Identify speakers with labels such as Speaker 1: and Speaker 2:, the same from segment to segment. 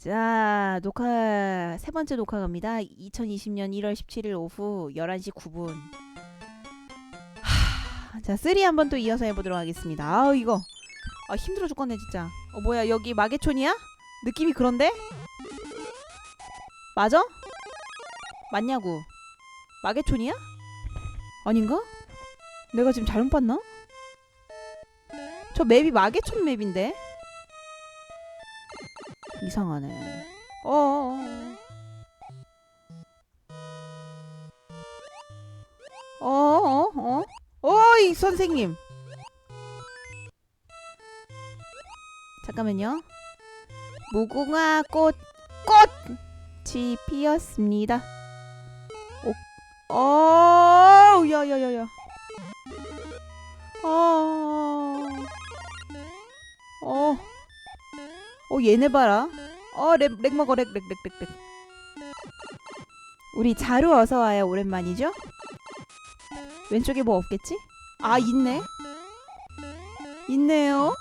Speaker 1: 자, 녹화 세 번째 녹화 갑니다. 2020년 1월 17일 오후 11시 9분. 하, 자, 3 한번 또 이어서 해보도록 하겠습니다. 아우 이거 아, 힘들어 죽겠네 진짜. 어 뭐야 여기 마계촌이야? 느낌이 그런데? 맞아? 맞냐고? 마계촌이야? 아닌가? 내가 지금 잘못 봤나? 저 맵이 마계촌 맵인데? 이상하네. 어어어. 어어 어 어? 어이 선생님. 잠깐만요. 무궁화 꽃 꽃이 피었습니다. 오, 어, 야 야 야 야. 어, 어 얘네 봐라. 어, 렉, 렉 먹어, 렉, 렉, 렉, 렉, 렉. 우리 자루 어서 와요. 오랜만이죠? 왼쪽에 뭐 없겠지? 아, 있네. 있네요.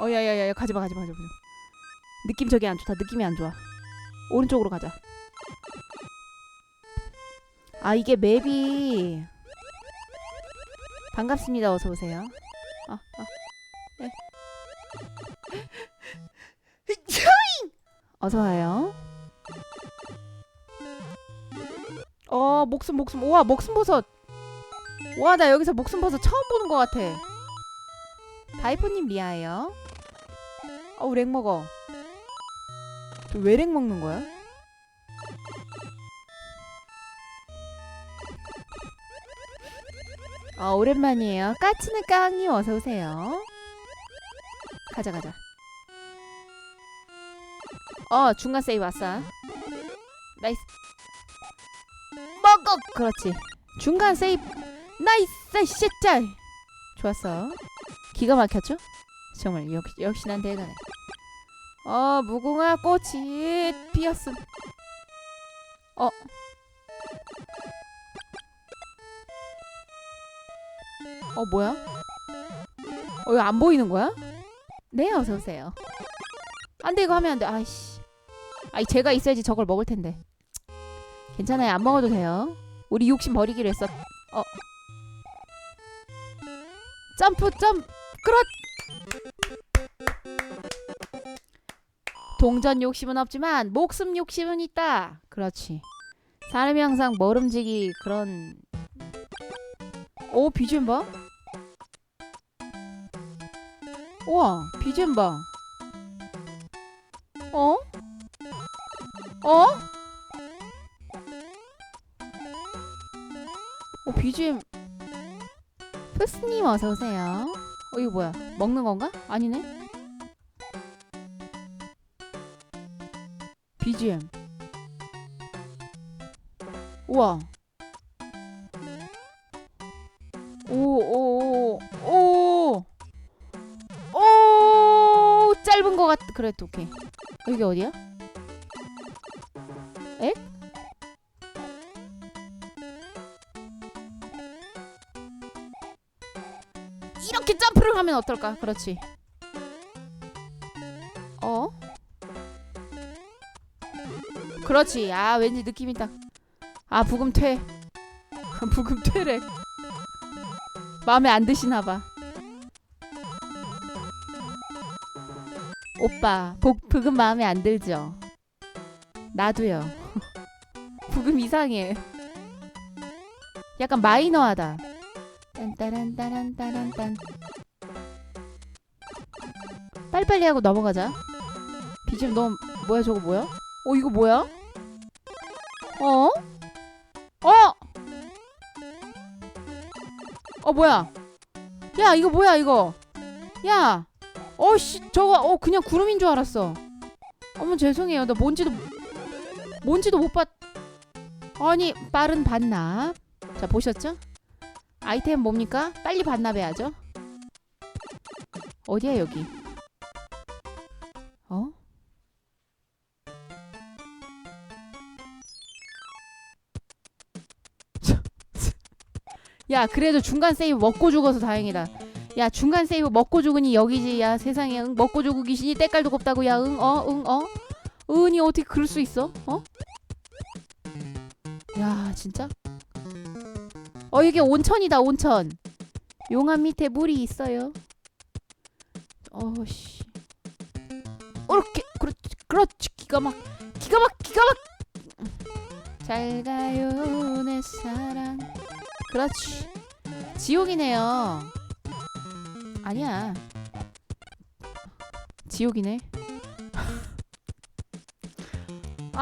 Speaker 1: 어, 야, 야, 야, 가지마, 가지마, 가지마. 느낌 저게 안 좋다. 느낌이 안 좋아. 오른쪽으로 가자. 아, 이게 맵이 반갑습니다. 어서 오세요. 아, 아. 어서 와요. 어, 목숨 목숨. 우와, 목숨 버섯. 와, 나 여기서 목숨 버섯 처음 보는 것 같아. 다이포님 리아예요. 어우, 렉 먹어. 왜렉 먹는 거야? 아, 오랜만이에요. 까치는 깡님 어서 오세요. 가자 가자. 어 중간 세이브 왔어. 나이스. 먹어. 그렇지. 중간 세이브. 나이스 쉣짤. 좋았어. 기가 막혔죠? 정말 역시 역시 난 대단해. 어 무궁화 꽃이 피었음. 어. 어 뭐야? 어 이거 안 보이는 거야? 네 어서 오세요. 안 돼 이거 하면 안 돼. 아이씨. 아이 제가 있어야지 저걸 먹을 텐데. 괜찮아요 안 먹어도 돼요. 우리 욕심 버리기로 했어. 어. 점프 점 그렇. 동전 욕심은 없지만 목숨 욕심은 있다. 그렇지. 사람이 항상 멀음지기 그런. 오 비주얼 봐. 우와 비주얼 봐. 어? 어? 어 BGM 프스님 어서 오세요. 어 이거 뭐야? 먹는 건가? 아니네. BGM. 우와. 오오오 오. 오 짧은 거 같. 그래 도 오케이. 여기 어디야? 에? 이렇게 점프를 하면 어떨까? 그렇지. 어? 그렇지. 아 왠지 느낌이 딱. 아 부금 퇴. 부금 퇴래. 마음에 안 드시나 봐. 오빠, 복, 부금 마음에 안 들죠? 나도요. 부금 이상해. 약간 마이너하다. 딴따란따란따란딴. 빨리빨리 하고 넘어가자. 비지ም 너 뭐야 저거 뭐야? 어 이거 뭐야? 어? 어? 어 뭐야? 야 이거 뭐야 이거? 야 어씨 저거 어 그냥 구름인 줄 알았어. 어머 죄송해요. 나 뭔지도 뭔지도 못 봤. 아니 빠른 반납. 자 보셨죠? 아이템 뭡니까? 빨리 반납해야죠. 어디야 여기? 어? 야 그래도 중간 세이브 먹고 죽어서 다행이다. 야 중간 세이브 먹고 죽으니 여기지 야 세상에 응 먹고 죽고 귀신이 때깔도 곱다고 야응어 응 어 은이 어떻게 그럴 수 있어 어? 야 진짜? 어 이게 온천이다 온천. 용암 밑에 물이 있어요. 어씨. 이렇게 그렇지 그렇지. 기가 막 기가 막 기가 막잘 가요 내 사랑. 그렇지. 지옥이네요. 아니야. 지옥이네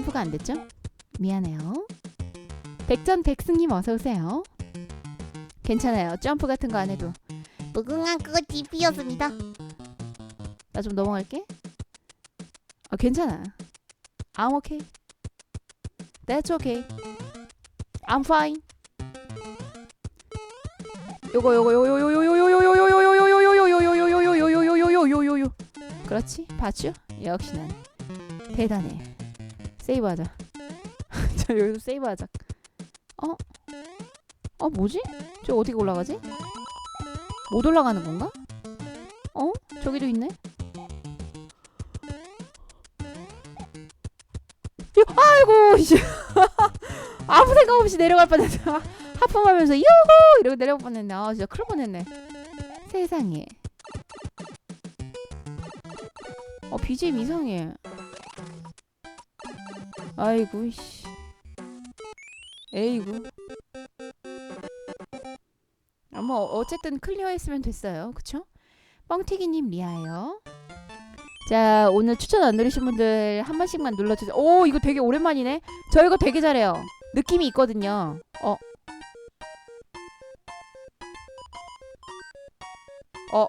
Speaker 1: 점프가 안 됐죠? 미안해요. 백전백승님 어서 오세요. 괜찮아요. 점프 같은 거 안 해도. 무궁화 꽃이 피었습니다. 나 좀 넘어갈게. 아 괜찮아. I'm okay. That's okay. I'm fine. 요거 요거 요거 요거 요거 요거 요거 요거 요거 요거 요거 요거 요거 요거 요거 요거 요거 그렇지 봤죠? 역시 난 대단해. 세이브하자. 자 여기서 세이브하자. 어? 어 뭐지? 저 어떻게 올라가지? 못 올라가는 건가? 어? 저기도 있네. 이- 아이고 이제 아무 생각 없이 내려갈 뻔했어. 하품하면서 유후 이러고 내려갈 뻔했네. 아 진짜 큰일 뻔했네. 세상에. 어 BGM 이상해. 아이고 씨. 에이구. 아, 뭐 어쨌든 클리어했으면 됐어요. 그쵸? 뻥튀기님 리아요. 자 오늘 추천 안 누르신 분들 한 번씩만 눌러주세요. 오 이거 되게 오랜만이네. 저 이거 되게 잘해요. 느낌이 있거든요. 어. 어.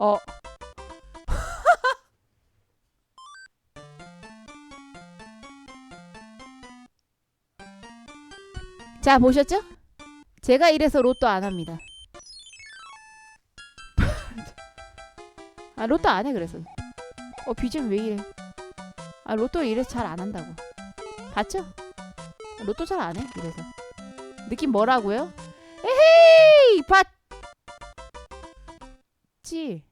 Speaker 1: 어. 자 보셨죠? 제가 이래서 로또 안 합니다. 아 로또 안 해 그래서. 어 BGM 왜 이래? 아 로또 이래서 잘 안 한다고. 봤죠? 로또 잘 안 해 이래서. 느낌 뭐라고요? 에헤이 봤지.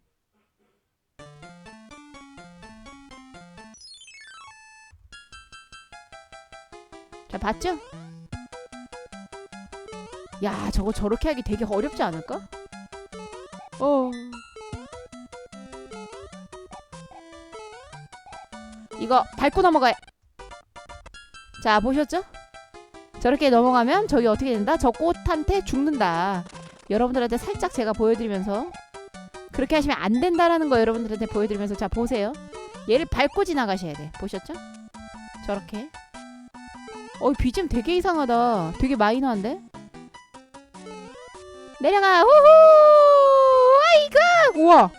Speaker 1: 자 봤죠? 야 저거 저렇게 하기 되게 어렵지 않을까? 어 이거 밟고 넘어가야 자 보셨죠? 저렇게 넘어가면 저기 어떻게 된다? 저 꽃한테 죽는다 여러분들한테 살짝 제가 보여드리면서 그렇게 하시면 안 된다라는 거 여러분들한테 보여드리면서 자 보세요 얘를 밟고 지나가셔야 돼 보셨죠? 저렇게 어 BGM 되게 이상하다 되게 마이너한데? 내려가 후후 아이가 우와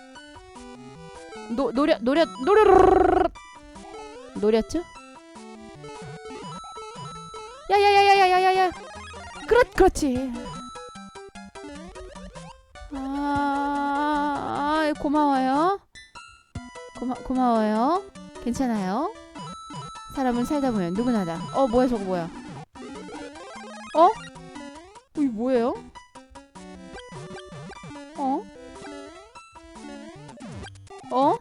Speaker 1: 노 노려 노려 노려 노렸죠? 야야야야야야야야 그렇 그렇지 아, 아 고마워요 고마 고마워요 괜찮아요 사람은 살다 보면 누구나 다 어 뭐야 저거 뭐야 어 이게 뭐예요? 어? 어?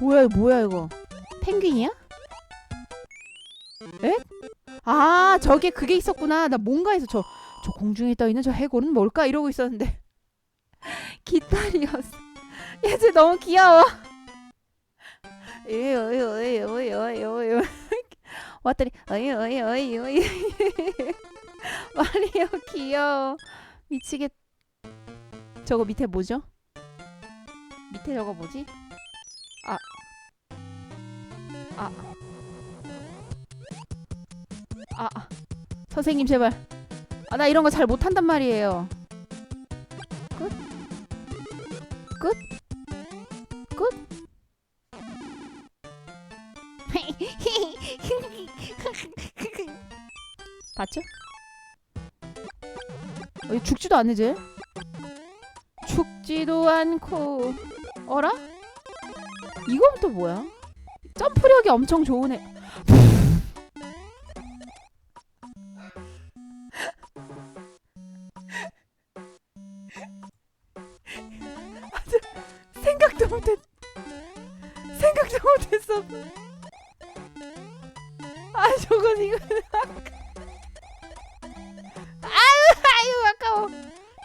Speaker 1: 뭐야 뭐야 이거 펭귄이야? 에? 아 저게 그게 있었구나 나 뭔가 해서 저 저 공중에 떠있는 저 해골은 뭘까 이러고 있었는데 깃발이었어 얘쟤 너무 귀여워 왔더니 어이 어이 어이 어이 마리오 귀여워 미치겠 저거 밑에 뭐죠? 밑에 저거 뭐지? 아. 아, 아. 선생님 제발 아 나 이런 거 잘 못한단 말이에요 끝? 끝? 끝? 봤죠? 어, 얘 죽지도 않네 쟤 죽지도 않고 어라? 이건 또 뭐야? 점프력이 엄청 좋은 애 생각도 못했 생각도 못했어. 아 저건 이거.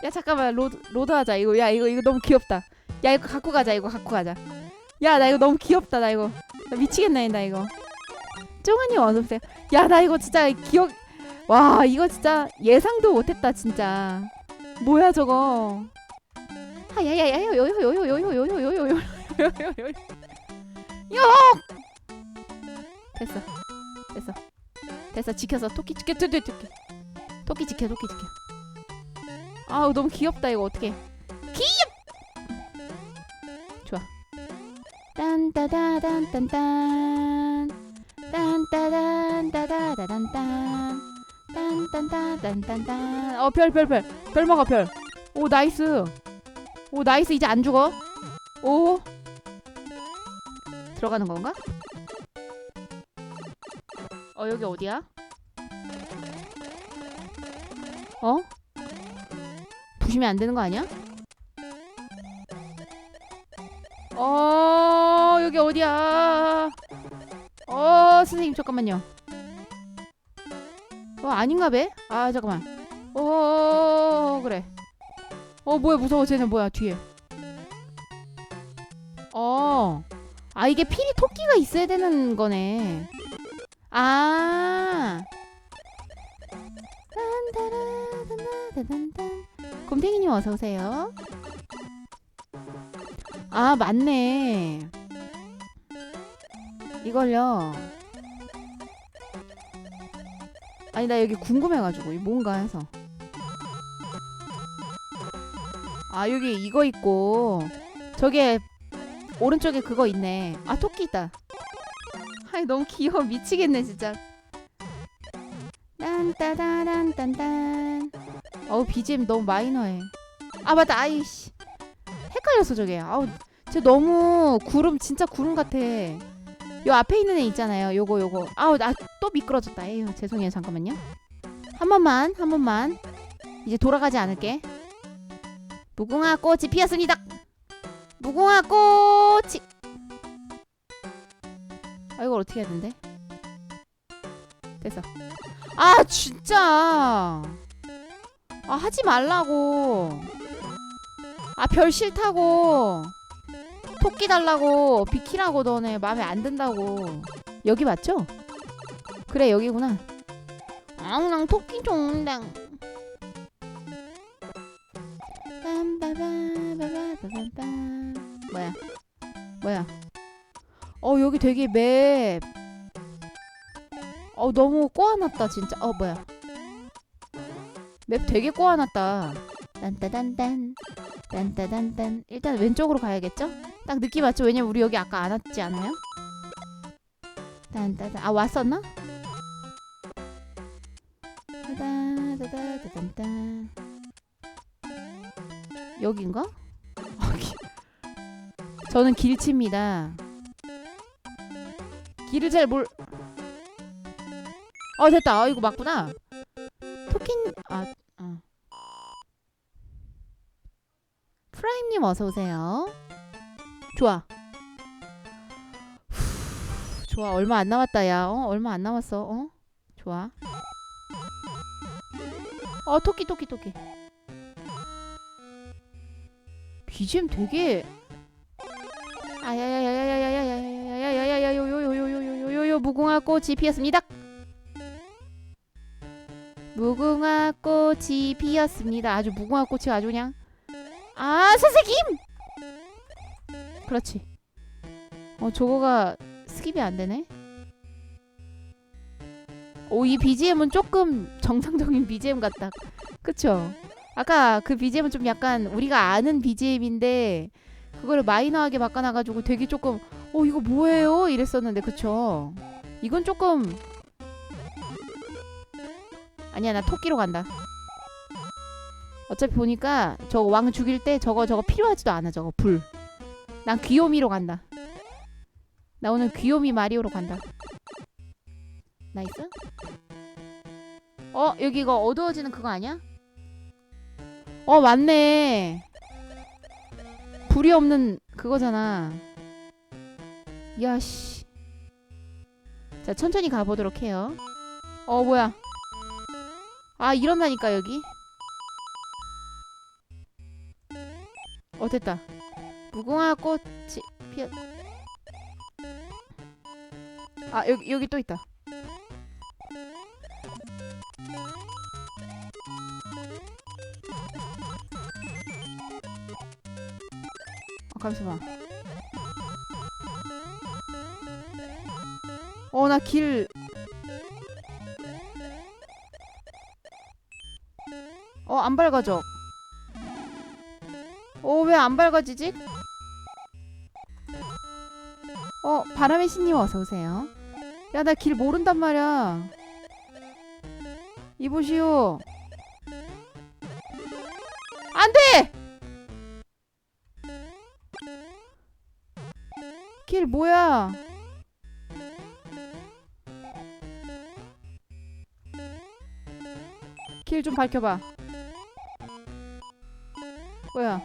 Speaker 1: 야 잠깐만. 로드 로드 하자. 이거. 야 이거 이거 너무 귀엽다. 야 이거 갖고 가자. 이거 갖고 가자. 야 나 이거 너무 귀엽다 나 이거. 나 미치겠네 나 이거 쫑아님 어서 오세요 야 나 이거 진짜 기억 와 이거 진짜 예상도 못했다 진짜 뭐야 저거 아야야야 요요요요요요요요요요요요 됐어 됐어 됐어 지켜서 토끼 지켜 토끼 토끼 토끼 지켜 토끼 지켜 아우 너무 귀엽다 이거 어떻게 귀엽 딴따다단딴딴. 딴따단따다다단딴. 딴딴따단딴딴. 어 별 별 별. 별 먹어 별 오 나이스. 오 나이스. 이제 안 죽어. 오. 들어가는 건가? 어 여기 어디야? 어? 부시면 안 되는 거 아니야? 어 여기 어디야? 어 선생님 잠깐만요. 어 아닌가 배? 아 잠깐만. 어 그래. 어 뭐야 무서워 쟤는 뭐야 뒤에. 어. 아 이게 필이 토끼가 있어야 되는 거네. 아. 곰탱이님 어서 오세요. 아 맞네. 이걸요. 아니 나 여기 궁금해가지고 이 뭔가 해서. 아 여기 이거 있고 저게 오른쪽에 그거 있네. 아 토끼 있다. 아이 너무 귀여워 미치겠네 진짜. 딴따다란딴딴. 어우 BGM 너무 마이너해. 아 맞다 아이씨 헷갈렸어 저게. 아우 쟤 너무 구름 진짜 구름 같아. 요 앞에 있는 애 있잖아요. 요거 요거. 아우 나 또 미끄러졌다. 에휴 죄송해요 잠깐만요. 한 번만 한 번만. 이제 돌아가지 않을게. 무궁화 꽃이 피었습니다. 무궁화 꽃이. 아 이걸 어떻게 해야 된대? 됐어. 아 진짜. 아 하지 말라고. 아 별 싫다고. 토끼 달라고 비키라고 너네 마음에 안 든다고. 여기 맞죠? 그래 여기구나. 앙랑 토끼 좋은데. 뭐야? 뭐야? 어 여기 되게 맵. 어 너무 꼬아놨다 진짜. 어 뭐야? 맵 되게 꼬아놨다. 딴따단딴 딴따단딴 일단 왼쪽으로 가야겠죠? 딱 느낌 맞죠? 왜냐면 우리 여기 아까 안 왔지 않아요? 딴따단 아 왔었나? 여긴가? 저는 길치입니다. 길을 잘 몰. 어 됐다. 아 이거 맞구나. 토킨 아 어. 프라임님 어서 오세요. 좋아. 후, 좋아. 얼마 안 남았다 야. 어 얼마 안 남았어. 어 좋아. 어 토끼 토끼 토끼. BGM 되게 아 선생님. 그렇지. 어 저거가 스킵이 안 되네. 오 이 BGM은 조금 정상적인 BGM 같다. 그쵸? 아까 그 BGM은 좀 약간 우리가 아는 BGM인데 그거를 마이너하게 바꿔놔가지고 되게 조금 어 이거 뭐예요? 이랬었는데 그쵸? 이건 조금 아니야 나 토끼로 간다. 어차피 보니까 저거 왕 죽일 때 저거 저거 필요하지도 않아 저거 불. 난 귀요미로 간다. 나 오늘 귀요미 마리오로 간다. 나이스. 어 여기 이거 어두워지는 그거 아니야? 어 맞네. 불이 없는 그거잖아. 야씨. 자 천천히 가보도록 해요. 어 뭐야? 아 이런다니까 여기. 어 됐다. 무궁화 꽃이 피었. 아 여기 여기 또 있다. 아 잠시만. 어 나 길. 어 안 밝아져. 어 왜 안 밝아지지? 어 바람의 신님 어서 오세요. 야 나 길 모른단 말이야. 이보시오. 안 돼! 길 뭐야? 길 좀 밝혀봐. 뭐야?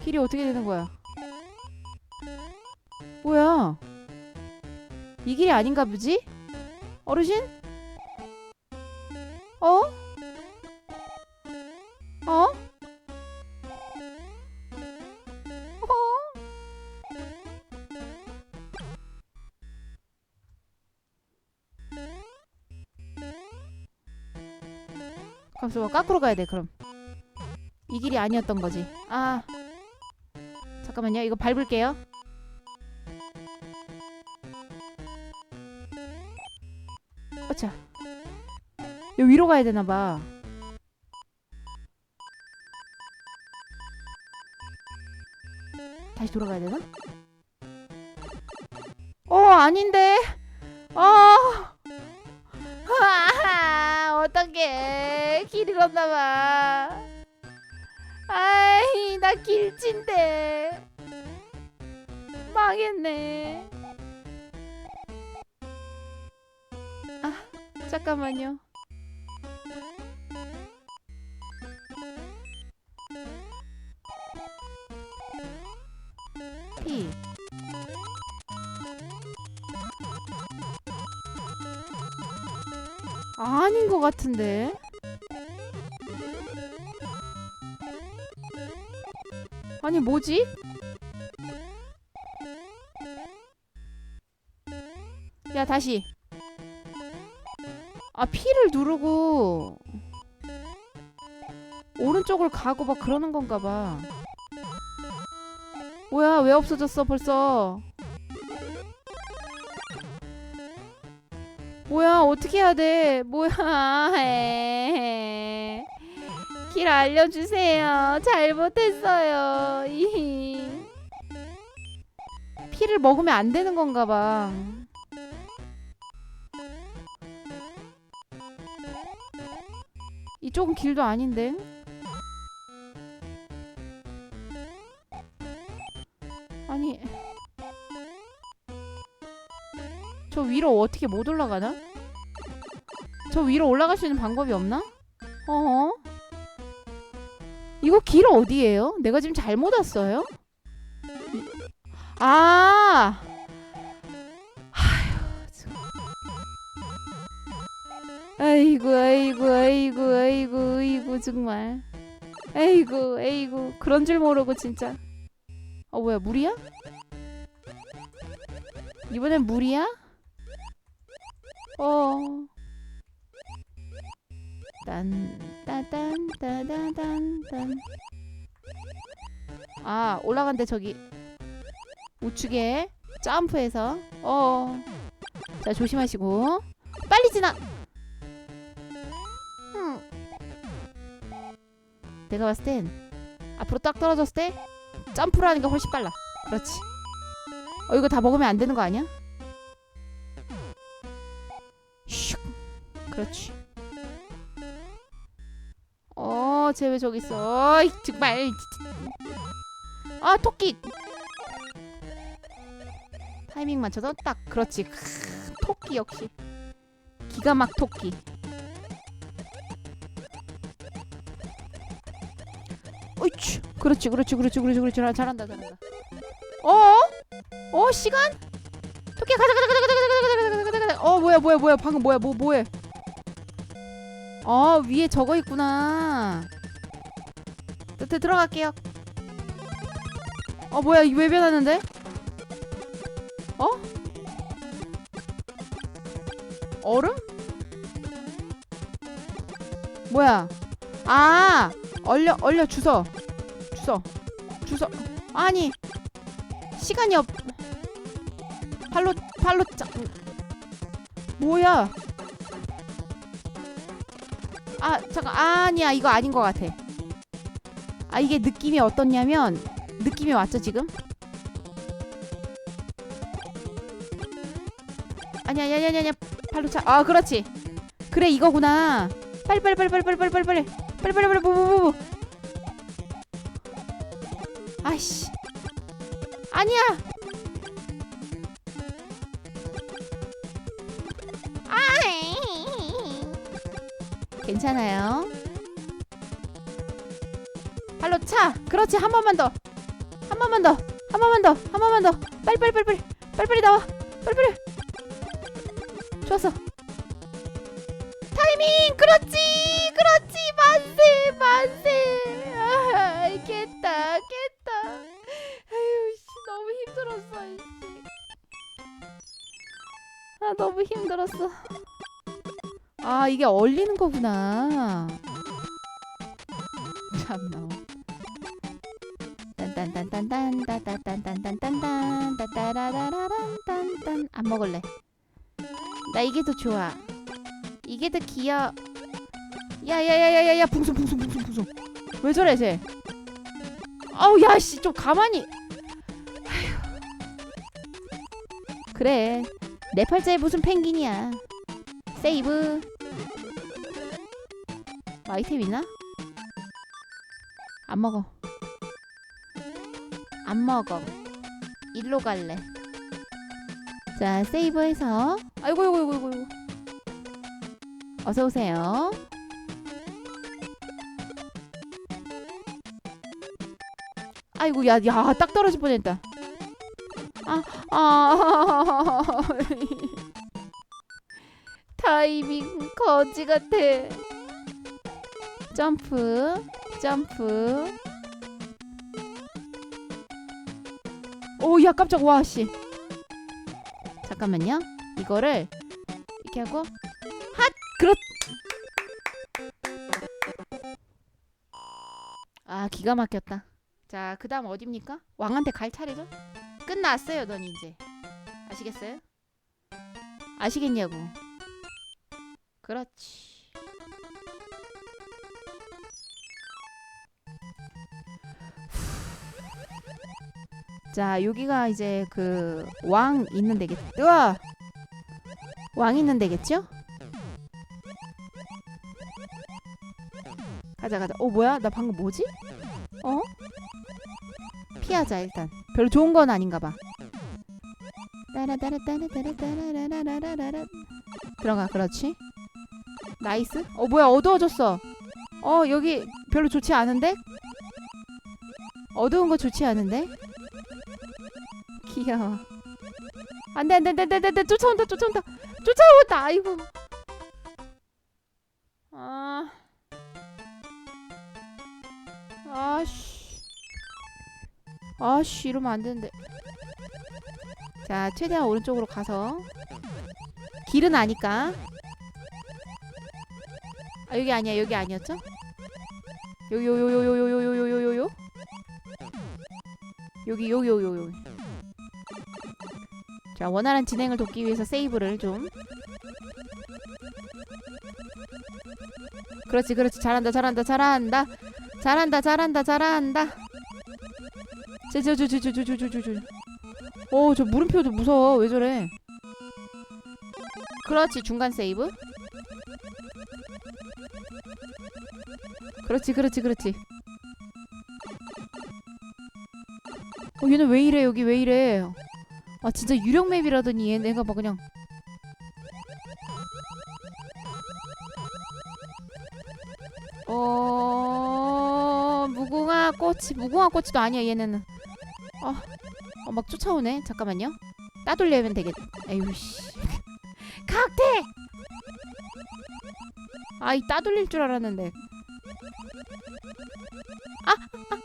Speaker 1: 길이 어떻게 되는 거야? 뭐야? 이 길이 아닌가 보지? 어르신? 어? 어? 어? 잠시만 거꾸로 가야 돼 그럼 이 길이 아니었던 거지 아 잠깐만요 이거 밟을게요 여기 위로 가야 되나 봐 다시 돌아가야 되나? 어 아닌데 어 아, 어떡해. 길 잃었나 봐. 아이, 나 길친데. 망했네. 아, 잠깐만요. 아닌 것 같은데. 아니 뭐지? 야 다시. 아 P를 누르고 오른쪽을 가고 막 그러는 건가 봐. 뭐야 왜 없어졌어 벌써? 뭐야 어떻게 해야 돼? 뭐야? 에헤. 길 알려주세요. 잘못했어요. 이 피를 먹으면 안 되는 건가 봐. 이쪽은 길도 아닌데. 위로 어떻게 못 올라가나? 저 위로 올라갈 수 있는 방법이 없나? 어? 이거 길 어디예요? 내가 지금 잘못 왔어요? 이- 아! 아이고, 아이고, 아이고, 아이고, 아이고, 정말. 아이고, 아이고, 그런 줄 모르고 진짜. 어, 뭐야, 물이야? 이번엔 물이야? 어. 딴따딴따다단 딴. 아 올라간대 저기. 우측에 점프해서. 어 자 조심하시고. 빨리 지나. 흠. 내가 봤을 땐 앞으로 딱 떨어졌을 때 점프를 하는 게 훨씬 빨라. 그렇지. 어 이거 다 먹으면 안 되는 거 아니야? 그렇지 어, 쟤 왜 저기 있어? 어이, 정말. 아, 토끼. 타이밍 맞춰서 딱 그렇지. 크, 토끼 역시. 기가 막 토끼. 어이치. 그렇지, 그렇지, 그렇지, 그렇지, 그렇지. 잘- 잘한다, 잘한다. 어? 어, 시간? 토끼 가자, 가자, 가자, 가자, 가자, 가자, 가자, 가자. 어, 뭐야, 뭐야, 뭐야. 방금 뭐야, 뭐, 뭐해? 어 위에 저거 있구나. 뜨뜻 들어갈게요. 어 뭐야 이왜 변하는데? 어? 얼음? 뭐야? 아 얼려 얼려 주서 주서 주서 아니 시간이 없 팔로 팔로 짜 뭐야 아 잠깐 아니야 이거 아닌 것 같아. 아 이게 느낌이 어떻냐면 느낌이 왔죠 지금? 아니야 아니야 아니야 아니야. 발로 차아 그렇지. 그래 이거구나. 빨리 빨리 빨리 빨리 빨리 빨리 빨리. 빨리 빨리 빨리 빨리 뭐뭐뭐 아이씨. 아니야 괜찮아요. 발로 차. 그렇지. 한 번만 더. 한 번만 더. 한 번만 더. 한 번만 더. 빨리 빨리 빨리 빨리. 빨리 빨리 나와. 빨리 빨리. 좋았어. 타이밍. 그렇지. 그렇지. 만세. 만세. 아, 깼다. 깼다. 아유 씨 너무 힘들었어. 아 너무 힘들었어. 아 이게 얼리는 거구나. 참나. 딴딴딴딴딴 따따딴딴딴딴딴 따따라라라란 딴딴 안 먹을래. 나 이게 더 좋아. 이게 더 귀여. 야야야야야야 붕숭 붕숭 붕숭 붕숭. 왜 저래 쟤? 아우 야씨 좀 가만히. 그래 내 팔자에 무슨 펭귄이야. 세이브. 아이템 있나? 안 먹어. 안 먹어. 일로 갈래. 자, 세이브해서. 아이고, 아이고, 아이고, 아이고. 어서 오세요. 아이고, 야, 야, 딱 떨어질 뻔 했다. 아, 아. 타이밍 거지 같아. 점프, 점프. 오, 야 깜짝 와 씨. 잠깐만요. 이거를 이렇게 하고 핫 그렇. 아 기가 막혔다. 자 그 다음 어딥니까? 왕한테 갈 차례죠? 끝났어요, 넌 이제. 아시겠어요? 아시겠냐고. 그렇지. 자, 여기가 이제 그 왕 있는 데겠. 으아! 왕 있는 데겠죠? 가자 가자. 어 뭐야? 나 방금 뭐지? 어? 피하자 일단. 별로 좋은 건 아닌가 봐. 따라따라따라따라따라라라라라라. 들어가. 그렇지. 나이스. 어 뭐야? 어두워졌어. 어 여기 별로 좋지 않은데? 어두운 거 좋지 않은데? 귀여워. 안돼 안돼 안돼 안돼 안돼 쫓아온다 쫓아온다 쫓아온다 아이고. 아. 아씨. 아씨 이러면 안 되는데. 자 최대한 오른쪽으로 가서 길은 아니까 아 여기 아니야 여기 아니었죠? 요요요요요요요요요요요 여기 여기 자 원활한 진행을 돕기 위해서 세이브를 좀. 그렇지 그렇지. 잘한다 잘한다 잘한다. 잘한다 잘한다 잘한다. 저저저저저저저저저. 어 저 물음표도 무서워. 왜 저래? 그렇지 중간 세이브. 그렇지 그렇지 그렇지. 어 얘는 왜 이래? 여기 왜 이래 아 진짜 유령 맵이라더니 얘 내가 막 그냥 어 무궁화 꽃이 무궁화 꽃이도 아니야 얘는. 어막 쫓아오네. 잠깐만요. 따돌려면 되겠 에휴 씨. 각대 아이 따돌릴 줄 알았는데. 아, 아,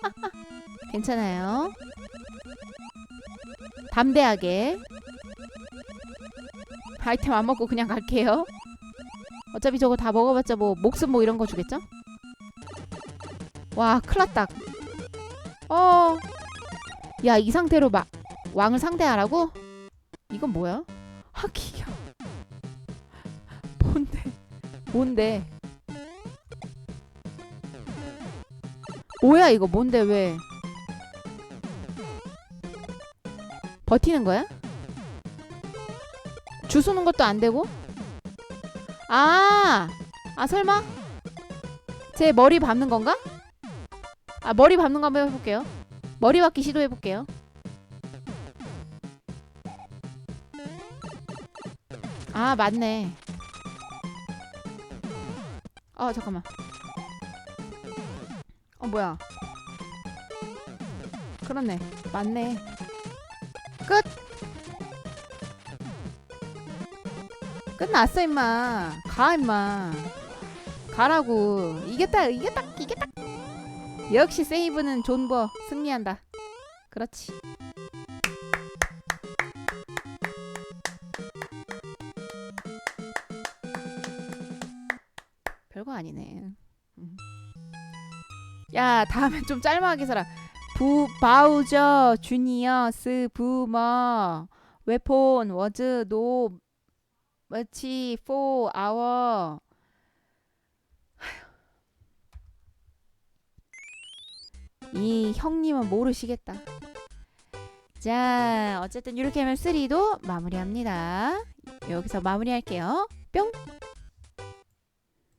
Speaker 1: 아, 아. 괜찮아요 담대하게 아이템 안 먹고 그냥 갈게요 어차피 저거 다 먹어봤자 뭐 목숨 뭐 이런 거 주겠죠? 와 큰일났다 어. 야 이 상태로 막 왕을 상대하라고? 이건 뭐야? 하기야 뭔데 뭔데 뭐야 이거 뭔데 왜 버티는 거야? 주우는 것도 안 되고? 아, 아 설마? 제 머리 밟는 건가? 아 머리 밟는 거 한번 해볼게요. 머리 밟기 시도해 볼게요. 아 맞네. 어 잠깐만. 어 뭐야? 그렇네. 맞네. 끝. 끝났어 임마. 가 임마. 가라고. 이겼다. 이겼다. 이겼다. 역시 세이브는 존버 승리한다. 그렇지. 별거 아니네. 음. 야 다음엔 좀 짤막하게 살아. 부 바우저 주니어 스 부머 웨폰 워즈 노 머치 포 아워 이 형님은 모르시겠다. 자, 어쨌든 이렇게 하면 3도 마무리합니다. 여기서 마무리할게요. 뿅!